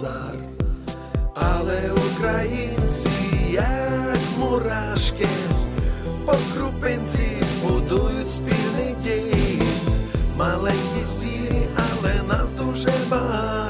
базар. Але українці, як мурашки, по крупинці будують спільний дім. Маленькі сірі, але нас дуже багато.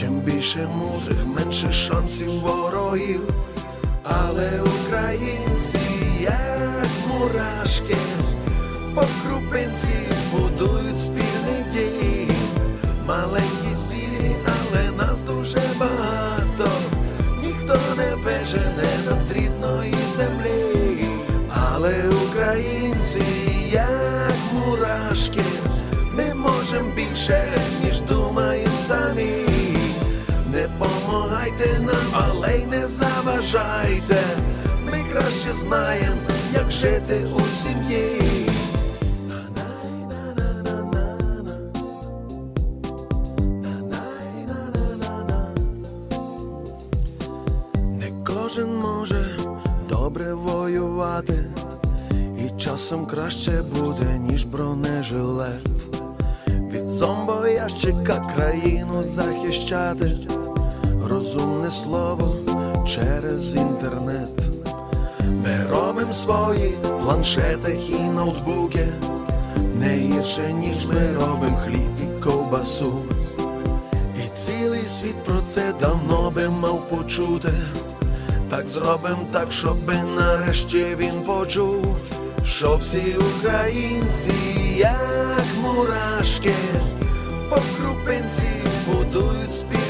Чим більше мудрих, менше шансів ворогів. Але українці, як мурашки, по крупинці будують спільний дім. Маленькі сірі, але нас дуже багато. Ніхто не вижене нас рідної землі. Але українці, як мурашки, ми можем більше, ніж думаємо самі. Помагайте нам, але й не заважайте. Ми краще знаємо, як жити у сім'ї. Не кожен може добре воювати, і часом краще буде, ніж бронежилет. Від зомбоящика країну захищати, розумне слово через інтернет. Ми робимо свої планшети і ноутбуки, не гірше, ніж ми робимо хліб і ковбасу. І цілий світ про це давно би мав почути. Так зробим так, щоби нарешті він почув, що всі українці, як мурашки, по крупинці будують спільний